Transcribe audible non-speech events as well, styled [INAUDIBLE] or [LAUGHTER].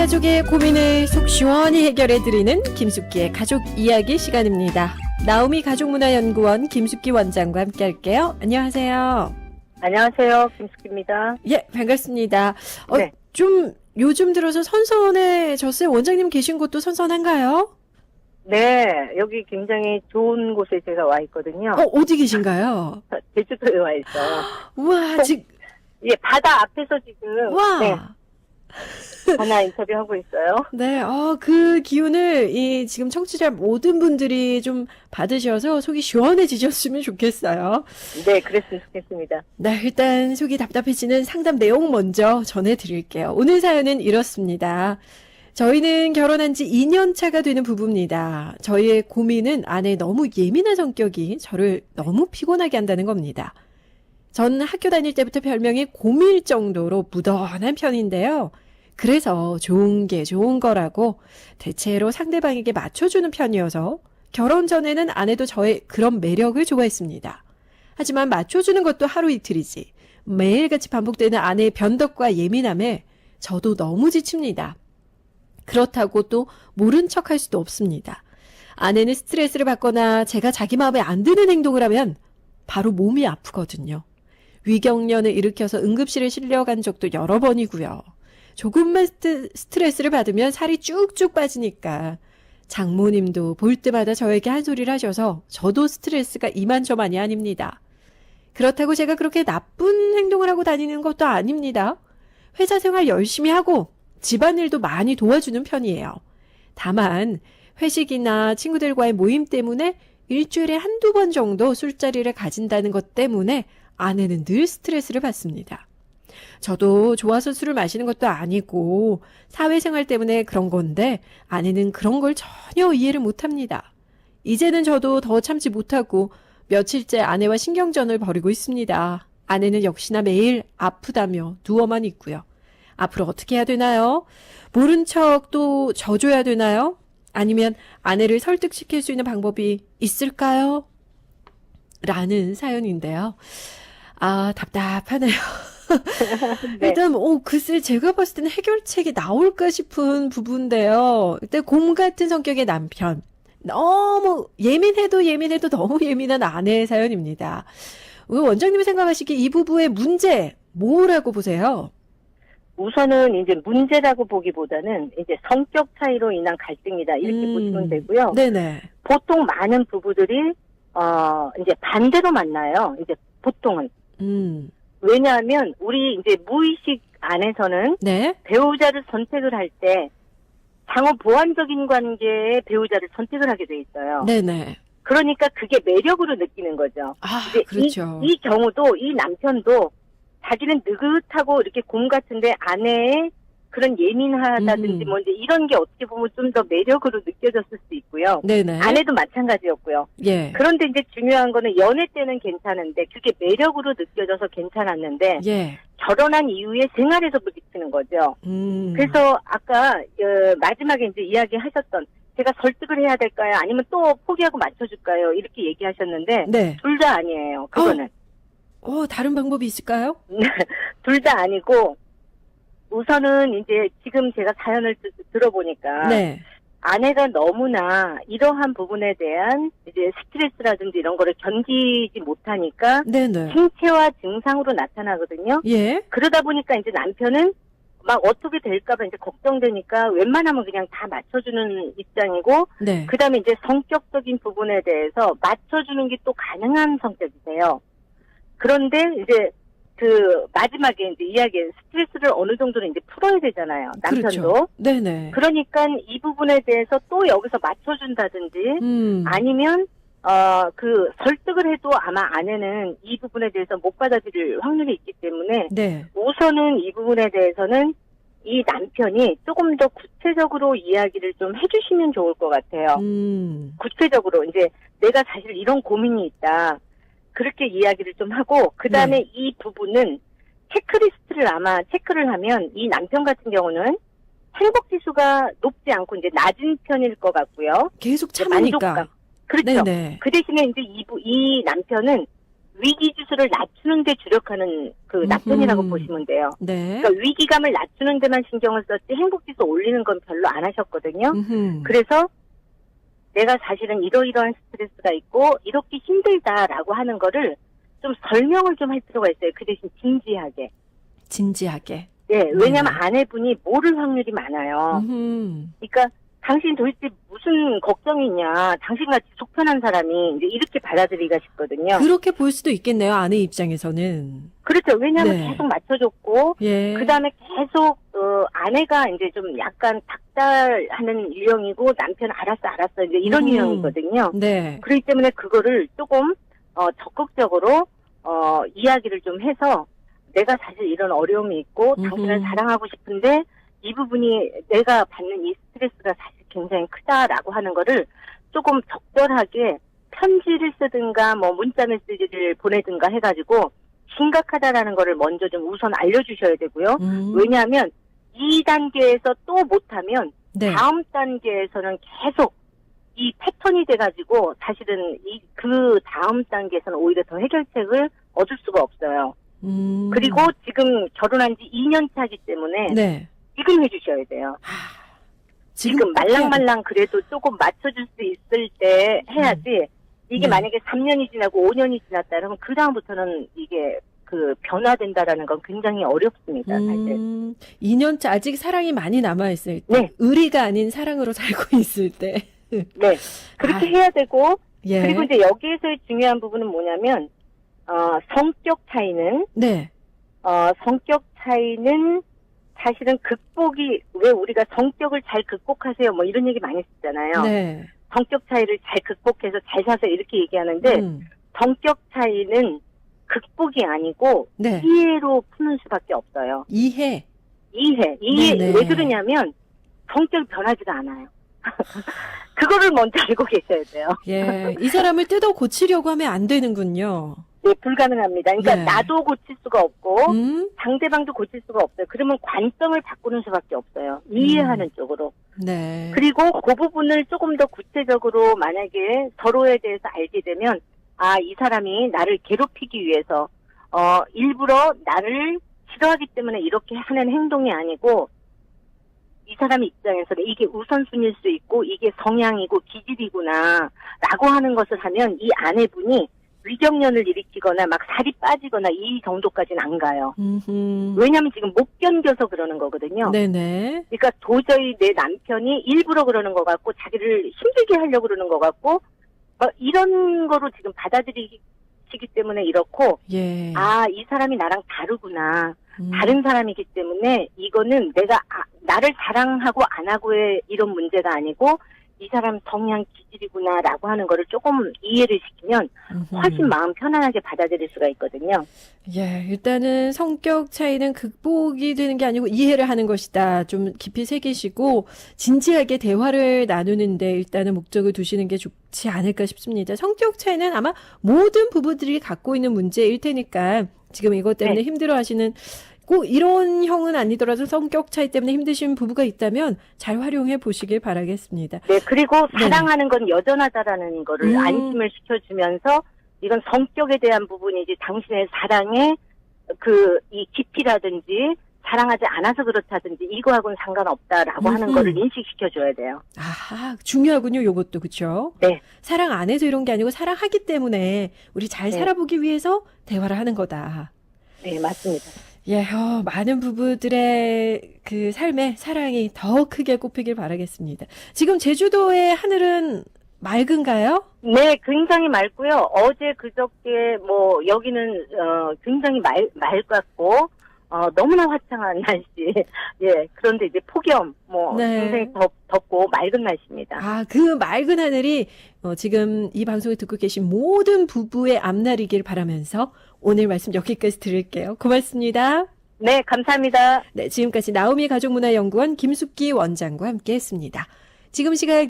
가족의 고민을 속 시원히 해결해 드리는 김숙기의 가족 이야기 시간입니다. 나오미 가족문화연구원 김숙기 원장과 함께 할게요. 안녕하세요. 안녕하세요. 김숙기입니다. 예, 반갑습니다. 어, 네. 좀 요즘 들어서 선선해졌어요. 원장님 계신 곳도 선선한가요? 네, 여기 굉장히 좋은 곳에 제가 와 있거든요. 어, 어디 계신가요? [LAUGHS] 제주도에 와 있어요. [GASPS] 우와, 지금, [LAUGHS] 예, 바다 앞에서 지금 와. 네, 전화 인터뷰하고 있어요. [LAUGHS] 네, 어, 그 기운을 이 지금 청취자 모든 분들이 좀 받으셔서 속이 시원해지셨으면 좋겠어요. 네, 그랬으면 좋겠습니다. 네, 일단 속이 답답해지는 상담 내용 먼저 전해드릴게요. 오늘 사연은 이렇습니다. 저희는 결혼한 지 2년 차가 되는 부부입니다. 저희의 고민은 아내 너무 예민한 성격이 저를 너무 피곤하게 한다는 겁니다. 전 학교 다닐 때부터 별명이 곰일 정도로 무던한 편인데요. 그래서 좋은 게 좋은 거라고 대체로 상대방에게 맞춰주는 편이어서 결혼 전에는 아내도 저의 그런 매력을 좋아했습니다. 하지만 맞춰주는 것도 하루 이틀이지. 매일같이 반복되는 아내의 변덕과 예민함에 저도 너무 지칩니다. 그렇다고 또 모른 척할 수도 없습니다. 아내는 스트레스를 받거나 제가 자기 마음에 안 드는 행동을 하면 바로 몸이 아프거든요. 위경련을 일으켜서 응급실에 실려간 적도 여러 번이고요. 조금만 스트- 스트레스를 받으면 살이 쭉쭉 빠지니까 장모님도 볼 때마다 저에게 한 소리를 하셔서 저도 스트레스가 이만저만이 아닙니다. 그렇다고 제가 그렇게 나쁜 행동을 하고 다니는 것도 아닙니다. 회사 생활 열심히 하고 집안일도 많이 도와주는 편이에요. 다만 회식이나 친구들과의 모임 때문에 일주일에 한두 번 정도 술자리를 가진다는 것 때문에 아내는 늘 스트레스를 받습니다. 저도 좋아서 술을 마시는 것도 아니고 사회생활 때문에 그런 건데 아내는 그런 걸 전혀 이해를 못 합니다. 이제는 저도 더 참지 못하고 며칠째 아내와 신경전을 벌이고 있습니다. 아내는 역시나 매일 아프다며 누워만 있고요. 앞으로 어떻게 해야 되나요? 모른 척 또 져줘야 되나요? 아니면 아내를 설득시킬 수 있는 방법이 있을까요? 라는 사연인데요. 아, 답답하네요. [LAUGHS] 네. 일단, 어, 글쎄, 제가 봤을 때는 해결책이 나올까 싶은 부분인데요. 일단, 곰 같은 성격의 남편. 너무, 예민해도 예민해도 너무 예민한 아내의 사연입니다. 우리 원장님이 생각하시기에 이 부부의 문제, 뭐라고 보세요? 우선은 이제 문제라고 보기보다는 이제 성격 차이로 인한 갈등이다 이렇게 음. 보시면 되고요. 네네. 보통 많은 부부들이 어 이제 반대로 만나요. 이제 보통은 음, 왜냐하면 우리 이제 무의식 안에서는 네. 배우자를 선택을 할 때 상호 보완적인 관계의 배우자를 선택을 하게 돼 있어요. 네네. 그러니까 그게 매력으로 느끼는 거죠. 아, 그렇죠. 이, 이 경우도 이 남편도 자기는 느긋하고 이렇게 곰 같은데 아내의 그런 예민하다든지 음. 뭐 이제 이런 게 어떻게 보면 좀 더 매력으로 느껴졌을 수 있고요. 네네. 아내도 마찬가지였고요. 예. 그런데 이제 중요한 거는 연애 때는 괜찮은데 그게 매력으로 느껴져서 괜찮았는데 예. 결혼한 이후에 생활에서 부딪히는 거죠. 음. 그래서 아까 어, 마지막에 이제 이야기하셨던 제가 설득을 해야 될까요? 아니면 또 포기하고 맞춰줄까요? 이렇게 얘기하셨는데 네. 둘다 아니에요. 그거는 어, 다른 방법이 있을까요? [LAUGHS] 둘 다 아니고 우선은 이제 지금 제가 사연을 드- 들어보니까 네. 아내가 너무나 이러한 부분에 대한 이제 스트레스라든지 이런 거를 견디지 못하니까 네네. 신체화 증상으로 나타나거든요. 예. 그러다 보니까 이제 남편은 막 어떻게 될까봐 이제 걱정되니까 웬만하면 그냥 다 맞춰주는 입장이고 네. 그 다음에 이제 성격적인 부분에 대해서 맞춰주는 게 또 가능한 성격이세요. 그런데 이제 그 마지막에 이제 이야기 스트레스를 어느 정도는 이제 풀어야 되잖아요. 남편도. 그렇죠. 네네. 그러니까 이 부분에 대해서 또 여기서 맞춰준다든지 음. 아니면 어 그 설득을 해도 아마 아내는 이 부분에 대해서 못 받아들일 확률이 있기 때문에 네. 우선은 이 부분에 대해서는 이 남편이 조금 더 구체적으로 이야기를 좀 해주시면 좋을 것 같아요. 음. 구체적으로 이제 내가 사실 이런 고민이 있다. 그렇게 이야기를 좀 하고 그 다음에 네. 이 부분은 체크리스트를 아마 체크를 하면 이 남편 같은 경우는 행복 지수가 높지 않고 이제 낮은 편일 것 같고요. 계속 참으니까. 만족감. 그렇죠. 네네. 그 대신에 이제 이, 부- 이 남편은 위기 지수를 낮추는 데 주력하는 그 남편이라고 음흠. 보시면 돼요. 네. 그러니까 위기감을 낮추는 데만 신경을 썼지 행복 지수 올리는 건 별로 안 하셨거든요. 음흠. 그래서 내가 사실은 이러이러한 스트레스가 있고 이렇게 힘들다라고 하는 거를 좀 설명을 좀 할 필요가 있어요. 그 대신 진지하게. 진지하게. 예, 왜냐면 네. 아내분이 모를 확률이 많아요. 음흠. 그러니까 당신 도대체 무슨 걱정이 있냐. 당신같이 속편한 사람이 이제 이렇게 받아들이기가 싶거든요. 그렇게 볼 수도 있겠네요. 아내 입장에서는. 그렇죠. 왜냐하면 네. 계속 맞춰줬고 예. 그 다음에 계속, 어, 아내가 이제 좀 약간 닥달하는 유형이고 남편 알았어, 알았어. 이제 이런 음. 유형이거든요. 네. 그렇기 때문에 그거를 조금, 어, 적극적으로, 어, 이야기를 좀 해서 내가 사실 이런 어려움이 있고. 당신을 사랑하고 싶은데 이 부분이 내가 받는 이 스트레스가 사실 굉장히 크다라고 하는 거를 조금 적절하게 편지를 쓰든가 뭐 문자 메시지를 보내든가 해가지고 심각하다라는 거를 먼저 좀 우선 알려주셔야 되고요. 음. 왜냐하면 이 단계에서 또 못하면 네. 다음 단계에서는 계속 이 패턴이 돼가지고 사실은 이 그 다음 단계에서는 오히려 더 해결책을 얻을 수가 없어요. 음. 그리고 지금 결혼한 지 2년 차기 때문에 네. 지금 해주셔야 돼요. 아, 지금 말랑말랑 그래도 조금 맞춰줄 수 있을 때 해야지 이게 네. 만약에 3년이 지나고 5년이 지났다 그러면 그 다음부터는 이게 그 변화된다라는 건 굉장히 어렵습니다. 사실. 음, 2년차 아직 사랑이 많이 남아 있을 때. 네. 의리가 아닌 사랑으로 [LAUGHS] 살고 있을 때. 네. 그렇게 아. 해야 되고 예. 그리고 이제 여기에서의 중요한 부분은 뭐냐면 어, 성격 차이는 네. 어, 성격 차이는 사실은 극복이 왜 우리가 성격을 잘 극복하세요 뭐 이런 얘기 많이 쓰잖아요. 네. 성격 차이를 잘 극복해서 잘 사세요 이렇게 얘기하는데 음. 성격 차이는 극복이 아니고 네. 이해로 푸는 수밖에 없어요. 이해. 이해. 이해 네네. 왜 그러냐면 성격이 변하지가 않아요. [LAUGHS] 그거를 먼저 알고 계셔야 돼요. 예. 이 사람을 뜯어 고치려고 하면 안 되는군요. 네, 불가능합니다. 그러니까 네. 나도 고칠 수가 없고 음? 상대방도 고칠 수가 없어요. 그러면 관점을 바꾸는 수밖에 없어요. 이해하는 음. 쪽으로. 네. 그리고 그 부분을 조금 더 구체적으로 만약에 서로에 대해서 알게 되면 아, 이 사람이 나를 괴롭히기 위해서 어, 일부러 나를 싫어하기 때문에 이렇게 하는 행동이 아니고 이 사람 입장에서는 이게 우선순위일 수 있고 이게 성향이고 기질이구나 라고 하는 것을 하면 이 아내분이 위경련을 일으키거나 막 살이 빠지거나 이 정도까지는 안 가요. 음흠. 왜냐하면 지금 못 견뎌서 그러는 거거든요. 네네. 그러니까 도저히 내 남편이 일부러 그러는 것 같고 자기를 힘들게 하려고 그러는 것 같고 막 이런 거로 지금 받아들이시기 때문에 이렇고 예. 아이 사람이 나랑 다르구나 음. 다른 사람이기 때문에 이거는 내가 아, 나를 사랑하고 안 하고의 이런 문제가 아니고 이 사람 성향 기질이구나라고 하는 거를 조금 이해를 시키면. 훨씬 마음 편안하게 받아들일 수가 있거든요. 예, 일단은 성격 차이는 극복이 되는 게 아니고 이해를 하는 것이다. 좀 깊이 새기시고 진지하게 대화를 나누는데 일단은 목적을 두시는 게 좋지 않을까 싶습니다. 성격 차이는 아마 모든 부부들이 갖고 있는 문제일 테니까 지금 이것 때문에 네. 힘들어 하시는 꼭 이런 형은 아니더라도 성격 차이 때문에 힘드신 부부가 있다면 잘 활용해 보시길 바라겠습니다. 네, 그리고 네. 사랑하는 건 여전하다라는 거를 음. 안심을 시켜주면서 이건 성격에 대한 부분이지 당신의 사랑의 그 이 깊이라든지 사랑하지 않아서 그렇다든지 이거하고는 상관없다라고 하는 음흠. 거를 인식시켜줘야 돼요. 아, 중요하군요. 요것도 그렇죠? 네. 사랑 안 해서 이런 게 아니고 사랑하기 때문에 우리 잘 네. 살아보기 위해서 대화를 하는 거다. 네, 맞습니다. 예, 어, 많은 부부들의 그 삶에 사랑이 더 크게 꼽히길 바라겠습니다. 지금 제주도의 하늘은 맑은가요? 네, 굉장히 맑고요. 어제 그저께 뭐 여기는 어 굉장히 말 맑았고 어 너무나 화창한 [LAUGHS] 날씨. 예, 그런데 이제 폭염 뭐 네. 굉장히 덥, 덥고 맑은 날씨입니다. 아, 그 맑은 하늘이 어, 지금 이 방송을 듣고 계신 모든 부부의 앞날이길 바라면서 오늘 말씀 여기까지 드릴게요. 고맙습니다. 네, 감사합니다. 네, 지금까지 나오미 가족문화연구원 김숙기 원장과 함께 했습니다. 지금 시각